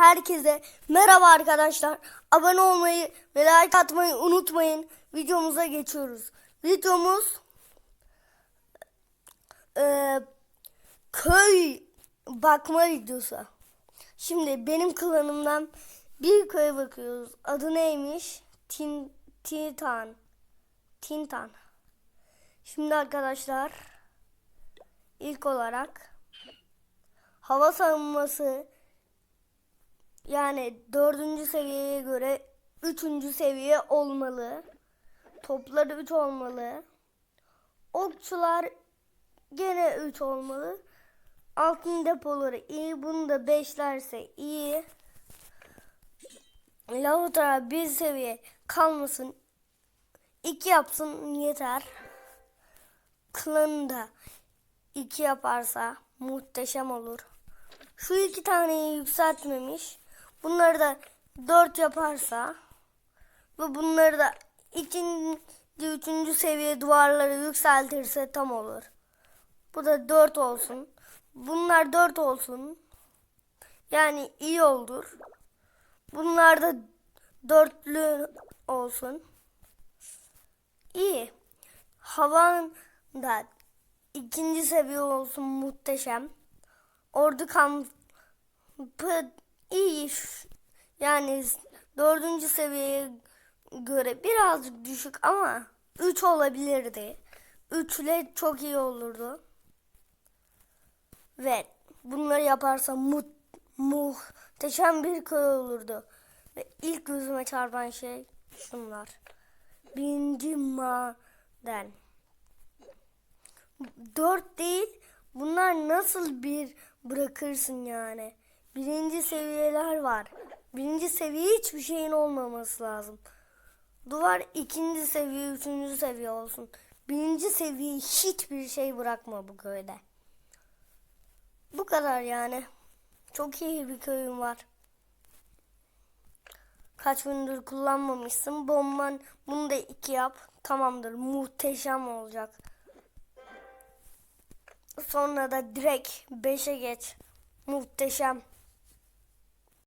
herkese merhaba arkadaşlar. Abone olmayı ve like atmayı unutmayın. Videomuza geçiyoruz. Videomuz eee, köy bakma videosu. Şimdi benim klanımdan bir köye bakıyoruz. Adı neymiş? Tin, Titan. Tintan. Şimdi arkadaşlar ilk olarak hava savunması yani dördüncü seviyeye göre üçüncü seviye olmalı. Topları 3 olmalı. Okçular gene 3 olmalı. Altın depoları iyi. Bunu da beşlerse iyi. Lavutara bir seviye kalmasın. 2 yapsın yeter. Klanı da 2 yaparsa muhteşem olur. Şu iki taneyi yükseltmemiş. Bunları da 4 yaparsa ve bunları da ikinci, üçüncü seviye duvarları yükseltirse tam olur. Bu da 4 olsun. Bunlar 4 olsun. Yani iyi olur. Bunlar da dörtlü olsun. İyi. Havan da ikinci seviye olsun muhteşem. Ordu kampı iyi. Yani dördüncü seviyeye göre birazcık düşük ama 3 olabilirdi. 3 ile çok iyi olurdu. Ve bunları yaparsa mu muhteşem bir köy olurdu. Ve ilk gözüme çarpan şey şunlar. Birinci maden. Dört değil. Bunlar nasıl bir bırakırsın yani? Birinci seviyeler var. Birinci seviye hiçbir şeyin olmaması lazım. Duvar ikinci seviye, üçüncü seviye olsun. Birinci seviye hiçbir şey bırakma bu köyde. Bu kadar yani. Çok iyi bir köyüm var. Kaç gündür kullanmamışsın. Bomban bunu da iki yap. Tamamdır. Muhteşem olacak. Sonra da direkt 5'e geç. Muhteşem.